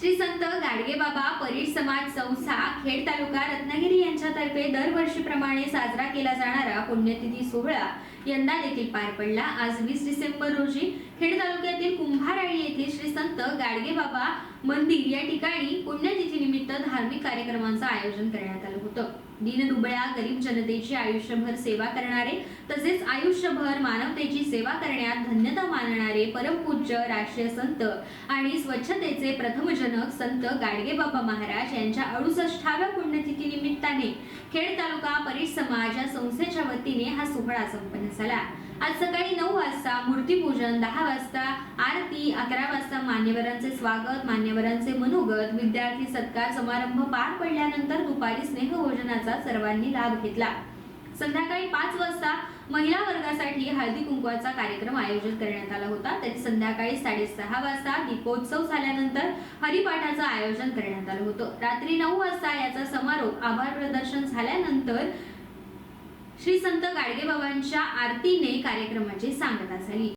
श्री संत गाडगे बाबा समाज संस्था खेड तालुका रत्नागिरी यांच्यातर्फे दरवर्षीप्रमाणे साजरा केला जाणारा पुण्यतिथी सोहळा यंदा देखील पार पडला. आज वीस डिसेंबर रोजी खेड तालुक्यातील कुंभाराळी येथे श्री संत गाडगे बाबा मंदिर या ठिकाणी पुण्यतिथी धार्मिक कार्यक्रमांचं आयोजन करण्यात आलं होतं. दीनदुबळ्या गरीब जनतेची आयुष्यभर सेवा करणारे तसेच आयुष्यभर मानवतेची सेवा करण्यात धन्यता मानणारे परमपूज्य राष्ट्रीय संत आणि स्वच्छतेचे प्रथमजनक संत गाडगेबाबा महाराज यांच्या अडुसष्टाव्या पुण्यतिथी निमित्ताने खेड तालुका परिसमाज समाज या संस्थेच्या वतीने हा सोहळा संपन्न झाला. आज सकाळी नऊ वाजता मूर्तीपूजन दहा वाजता आरती अकरा वाजता मान्यवरांचे स्वागत मान्यवरांचे मनोगत विद्यार्थी सत्कार समारंभ समारंभ पार पडल्यानंतर दुपारी स्नेहभोजनाचा सर्वांनी लाभ घेतला. संध्याकाळी पाच वाजता महिला वर्गासाठी हळदी कुंकवाचा कार्यक्रम आयोजित करण्यात आला होता. तरी संध्याकाळी साडेसहा वाजता दीपोत्सव झाल्यानंतर हरिपाठाचं आयोजन करण्यात आलं होतं. रात्री नऊ वाजता याचा समारोप आभार प्रदर्शन झाल्यानंतर श्री संत गाडगेबाबांच्या आरतीने कार्यक्रमाची सांगता झाली.